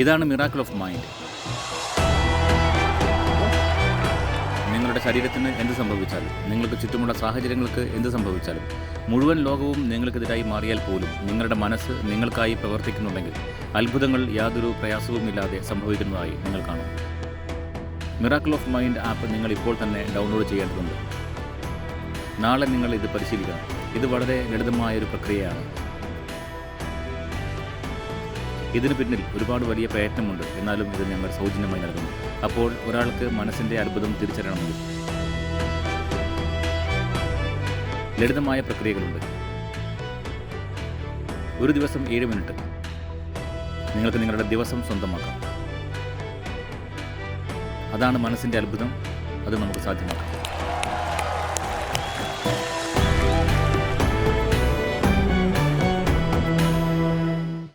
ഇതാണ് miracle of mind നിങ്ങളുടെ ശരീരത്തിന് എന്ത് സംഭവിച്ചാലും നിങ്ങൾക്ക് ചുറ്റുമുള്ള സാഹചര്യങ്ങൾക്ക് എന്ത് സംഭവിച്ചാലും മുഴുവൻ ലോകവും നിങ്ങൾക്കെതിരായി മാറിയാൽ പോലും നിങ്ങളുടെ മനസ്സ് നിങ്ങൾക്കായി പ്രവർത്തിക്കുന്നുണ്ടെങ്കിൽ അത്ഭുതങ്ങൾ യാതൊരു പ്രയാസവുമില്ലാതെ സംഭവിക്കുന്നതായി നിങ്ങൾ കാണും. മിറാക്കിൾ ഓഫ് മൈൻഡ് ആപ്പ് നിങ്ങൾ ഇപ്പോൾ തന്നെ ഡൗൺലോഡ് ചെയ്യേണ്ടതുണ്ട്. നാളെ നിങ്ങൾ ഇത് പരിശീലിക്കണം. ഇത് വളരെ ലളിതമായ ഒരു പ്രക്രിയയാണ്. ഇതിന് പിന്നിൽ ഒരുപാട് വലിയ പ്രയത്നമുണ്ട് എന്നാലും ഇത് ഞങ്ങൾ സൗജന്യമായി നൽകുന്നു. അപ്പോൾ ഒരാൾക്ക് മനസ്സിന്റെ അത്ഭുതം തിരിച്ചറിയണമെങ്കിൽ ലളിതമായ പ്രക്രിയകളുണ്ട്. ഒരു ദിവസം ഏഴ് മിനിറ്റ്. നിങ്ങൾക്ക് നിങ്ങളുടെ ദിവസം സ്വന്തമാക്കാം. അതാണ് മനസ്സിന്റെ അത്ഭുതം. അത് നമുക്ക് സാധ്യമാക്കാം.